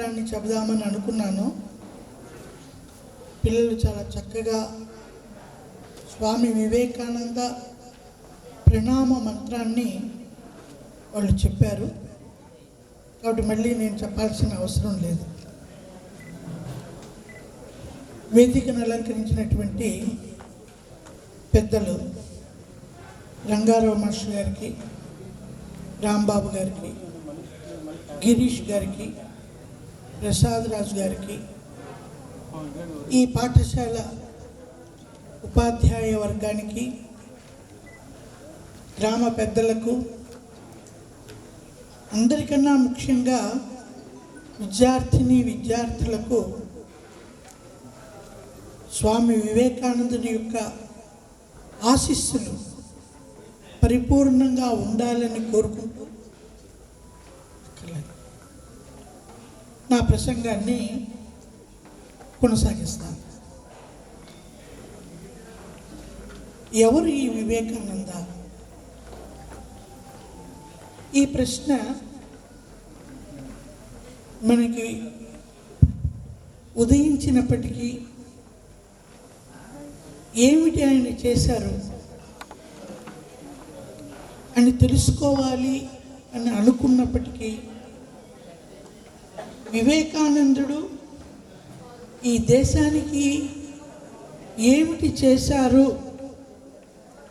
చిత్రాన్ని చెబుదామని అనుకున్నాను. పిల్లలు చాలా చక్కగా స్వామి వివేకానంద ప్రణామ మంత్రాన్ని వాళ్ళు చెప్పారు. కాబట్టి మళ్ళీ నేను చెప్పాల్సిన అవసరం లేదు. వేదికను అలంకరించినటువంటి పెద్దలు రంగారావు మాస్టర్ గారికి రాంబాబు గారికి గిరీష్ గారికి ప్రసాద్ రాజు గారికి ఈ పాఠశాల ఉపాధ్యాయ వర్గానికి గ్రామ పెద్దలకు అందరికన్నా ముఖ్యంగా విద్యార్థిని విద్యార్థులకు స్వామి వివేకానందుని యొక్క ఆశీస్సులు పరిపూర్ణంగా ఉండాలని కోరుకుంటున్నాను. నా ప్రసంగాన్ని కొనసాగిస్తాను. ఎవరు ఈ వివేకానంద? ఈ ప్రశ్న మనకి ఉదయించినప్పటికీ ఏమిటి ఆయన చేశారు అని తెలుసుకోవాలి అని అనుకున్నప్పటికీ వివేకానందుడు ఈ దేశానికి ఏమిటి చేశారు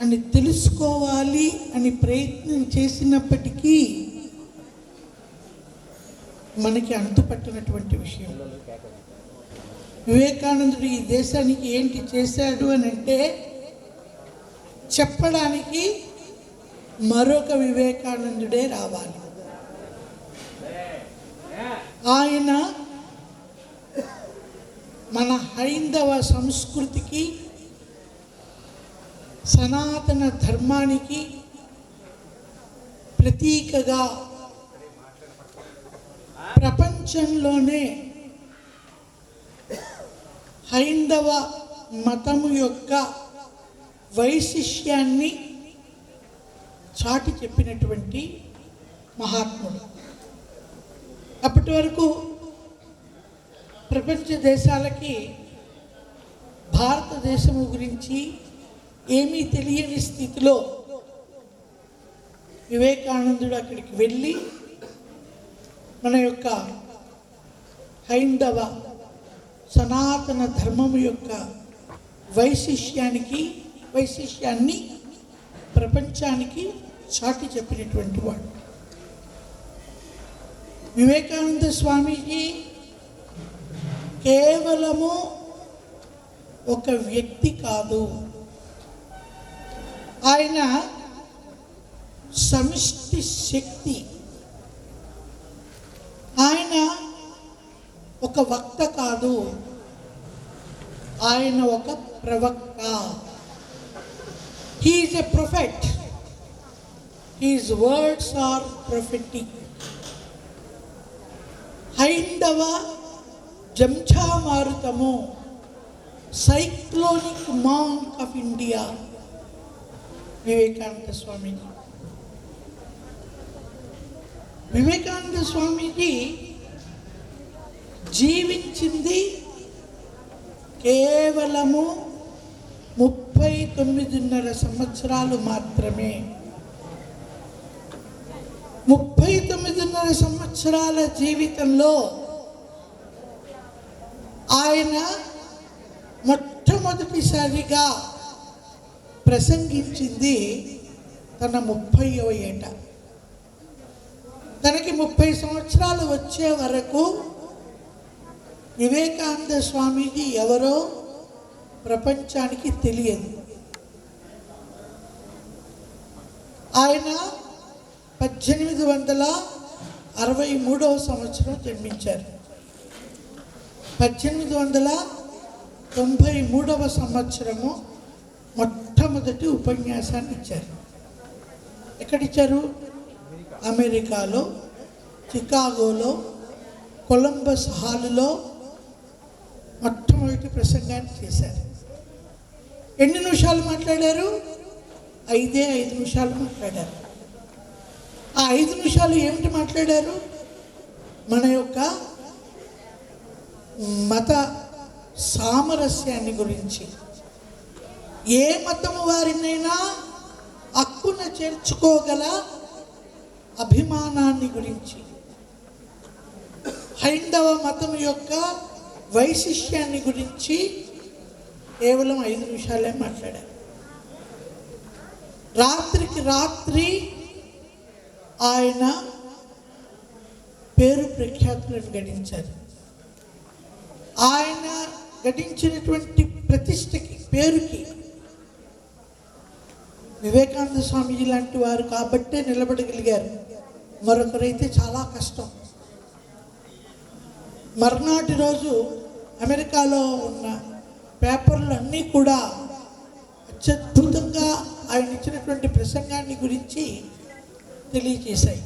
అని తెలుసుకోవాలి అని ప్రయత్నం చేసినప్పటికీ మనకి అంతుపట్టినటువంటి విషయం. వివేకానందుడు ఈ దేశానికి ఏంటి చేశాడు అని అంటే చెప్పడానికి మరొక వివేకానందుడే రావాలి ఆయన మన హైందవ సంస్కృతికి సనాతన ధర్మానికి ప్రతీకగా ప్రపంచంలోనే హైందవ మతము యొక్క వైశిష్యాన్ని చాటి చెప్పినటువంటి మహాత్ముడు. అప్పటి వరకు ప్రపంచ దేశాలకి భారతదేశము గురించి ఏమీ తెలియని స్థితిలో వివేకానందుడు అక్కడికి వెళ్ళి మన యొక్క హైందవ సనాతన ధర్మము యొక్క వైశిష్యానికి వైశిష్యాన్ని ప్రపంచానికి చాటి చెప్పినటువంటి వాడు. వివేకానంద స్వామీజీ కేవలము ఒక వ్యక్తి కాదు. ఆయన సమిష్టి శక్తి. ఆయన ఒక వక్త కాదు. ఆయన ఒక ప్రవక్త. He's a prophet his words are prophetic హైందవ జంఝామారుతము cyclonic monk of India Vivekananda Swamiji. Vivekananda Swamiji జీవించింది కేవలము ముప్పై తొమ్మిదిన్నర సంవత్సరాలు మాత్రమే. ముప్పై తొమ్మిదిన్నర సంవత్సరాల జీవితంలో ఆయన మొట్టమొదటిసారిగా ప్రసంగించింది తన ముప్పైవ ఏట. తనకి ముప్పై సంవత్సరాలు వచ్చే వరకు వివేకానంద స్వామీజీ ఎవరో ప్రపంచానికి తెలియదు. ఆయన పద్దెనిమిది వందల అరవై మూడవ సంవత్సరం జన్మించారు. పద్దెనిమిది వందల తొంభై మూడవ సంవత్సరము మొట్టమొదటి ఉపన్యాసాన్ని ఇచ్చారు. ఎక్కడిచ్చారు? అమెరికాలో చికాగోలో కొలంబస్ హాలులో మొట్టమొదటి ప్రసంగాన్ని చేశారు. ఎన్ని నిమిషాలు మాట్లాడారు? ఐదే ఐదు నిమిషాలు మాట్లాడారు. ఆ ఐదు నిమిషాలు ఏమిటి మాట్లాడారు? మన యొక్క మత సామరస్యాన్ని గురించి. ఏ మతము వారినైనా హక్కున చేర్చుకోగల అభిమానాన్ని గురించి. హైందవ మతం యొక్క వైశిష్యాన్ని గురించి కేవలం ఐదు నిమిషాలే మాట్లాడారు రాత్రికి రాత్రి ఆయన పేరు ప్రఖ్యాతులను గడించారు. ఆయన గడించినటువంటి ప్రతిష్టకి పేరుకి వివేకానంద స్వామీజీ లాంటి వారు కాబట్టే నిలబడగలిగారు. మరొకరైతే చాలా కష్టం. మర్నాటి రోజు అమెరికాలో ఉన్న పేపర్లు అన్నీ కూడా అత్యద్భుతంగా ఆయన ఇచ్చినటువంటి ప్రసంగాన్ని గురించి తెలియజేశాయి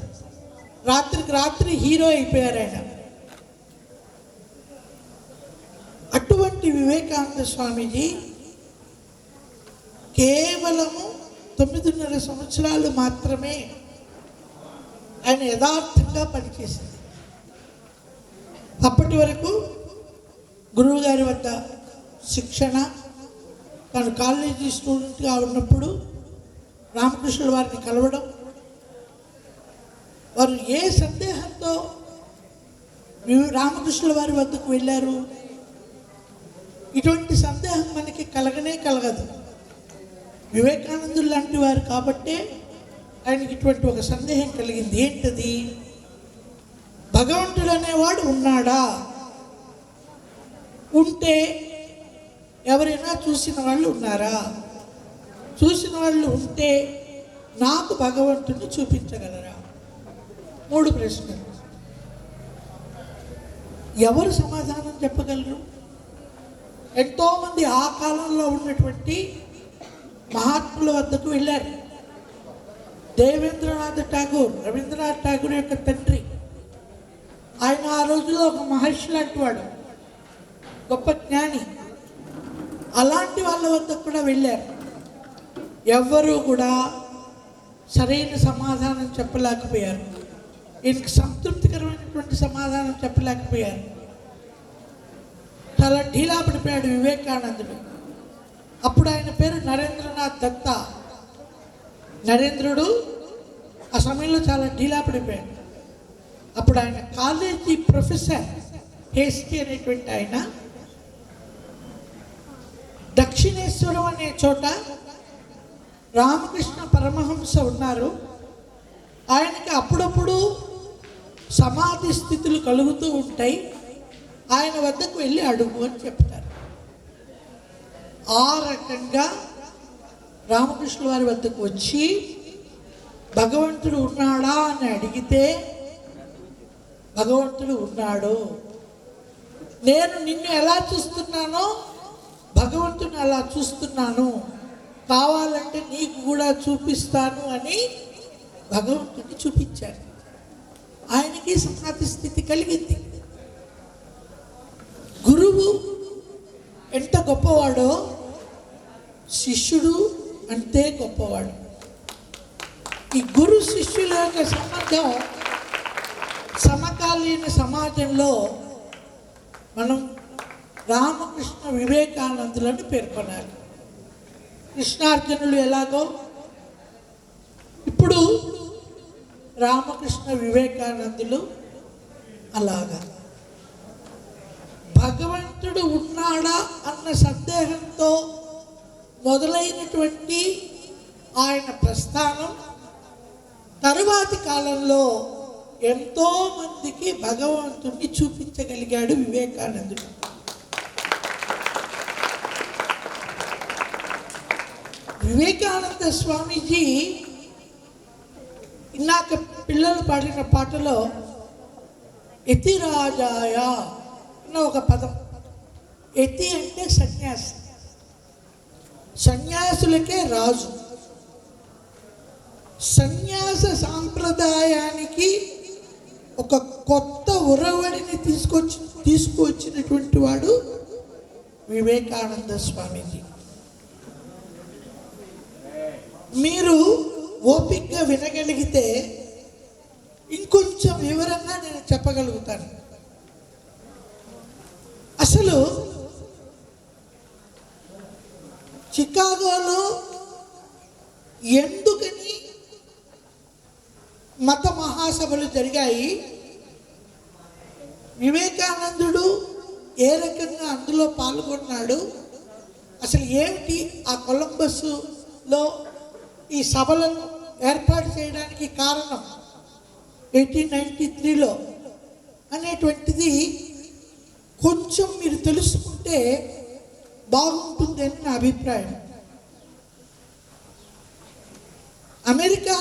రాత్రికి రాత్రి హీరో అయిపోయారు ఆయన. అటువంటి వివేకానంద స్వామీజీ కేవలము తొమ్మిదిన్నర సంవత్సరాలు మాత్రమే ఆయన యథార్థంగా పనిచేసింది. అప్పటి వరకు గురువు గారి వద్ద శిక్షణ తను కాలేజీ స్టూడెంట్గా ఉన్నప్పుడు రామకృష్ణుల వారిని కలవడం వారు ఏ సందేహంతో రామకృష్ణుల వారి వద్దకు వెళ్ళారు ఇటువంటి సందేహం మనకి కలగనే కలగదు. వివేకానందులు లాంటి వారు కాబట్టే ఆయనకి ఇటువంటి ఒక సందేహం కలిగింది. ఏంటది? భగవంతుడు అనేవాడు ఉన్నాడా? ఉంటే ఎవరైనా చూసిన వాళ్ళు ఉన్నారా? చూసిన వాళ్ళు ఉంటే నాకు భగవంతుడిని చూపించగలరా? మూడు ప్రశ్నలు. ఎవరు సమాధానం చెప్పగలరు? ఎంతోమంది ఆ కాలంలో ఉన్నటువంటి మహాత్ముల వద్దకు వెళ్ళారు. దేవేంద్రనాథ్ ఠాగూర్ రవీంద్రనాథ్ ఠాగూర్ యొక్క తండ్రి. ఆయన ఆ రోజుల్లో ఒక మహర్షి లాంటి వాడు గొప్ప జ్ఞాని. అలాంటి వాళ్ళ వద్దకు కూడా వెళ్ళారు. ఎవ్వరూ కూడా సరైన సమాధానం చెప్పలేకపోయారు. ఈయనకి సంతృప్తికరమైనటువంటి సమాధానం చెప్పలేకపోయారు. చాలా ఢీలా పడిపోయాడు వివేకానందుడు. అప్పుడు ఆయన పేరు నరేంద్రనాథ్ దత్త. నరేంద్రుడు ఆ సమయంలో చాలా ఢీలా పడిపోయాడు అప్పుడు ఆయన కాలేజీ ప్రొఫెసర్ హేస్కి అనేటువంటి ఆయన. దక్షిణేశ్వరం అనే చోట రామకృష్ణ పరమహంస ఉన్నారు. ఆయనకి అప్పుడప్పుడు సమాధి స్థితులు కలుగుతూ ఉంటాయి. ఆయన వద్దకు వెళ్ళి అడుగు అని చెప్తారు. ఆ రకంగా రామకృష్ణ వారి వద్దకు వచ్చి భగవంతుడు ఉన్నాడా అని అడిగితే భగవంతుడు ఉన్నాడు. నేను నిన్ను ఎలా చూస్తున్నానో భగవంతుని అలా చూస్తున్నాను. కావాలంటే నీకు కూడా చూపిస్తాను అని భగవంతుడిని చూపించారు ఆయనకి సమాధి స్థితి కలిగింది. గురువు ఎంత గొప్పవాడో శిష్యుడు అంతే గొప్పవాడు. ఈ గురు శిష్యుల యొక్క సంబంధం సమకాలీన సమాజంలో మనం రామకృష్ణ వివేకానందులను పేర్కొనాలి కృష్ణార్జునులు ఎలాగో ఇప్పుడు రామకృష్ణ వివేకానందులు అలాగా. భగవంతుడు ఉన్నాడా అన్న సందేహంతో మొదలైనటువంటి ఆయన ప్రస్థానం తరువాతి కాలంలో ఎంతో మందికి భగవంతుడిని చూపించగలిగాడు వివేకానందుడు. వివేకానంద స్వామీజీ ఇందాక పిల్లలు పాడిన పాటలో యతిరాజాయ అన్న ఒక పదం యతి అంటే సన్యాసి. సన్యాసులకే రాజు. సన్యాస సాంప్రదాయానికి ఒక కొత్త ఉరవడిని తీసుకొచ్చి తీసుకువచ్చినటువంటి వాడు వివేకానంద స్వామిజీ. మీరు ఓపిక్గా వినగలిగితే ఇంకొంచెం వివరంగా నేను చెప్పగలుగుతాను. అసలు చికాగోలో ఎందుకని మత మహాసభలు జరిగాయి? వివేకానందుడు ఏ రకంగా అందులో పాల్గొన్నాడు? అసలు ఏమిటి ఆ కొలంబస్లో ఈ సభలను ఏర్పాటు చేయడానికి కారణం? ఎయిటీన్ నైంటీ త్రీలో అనేటువంటిది కొంచెం మీరు తెలుసుకుంటే బాగుంటుంది అని నా అభిప్రాయం అమెరికా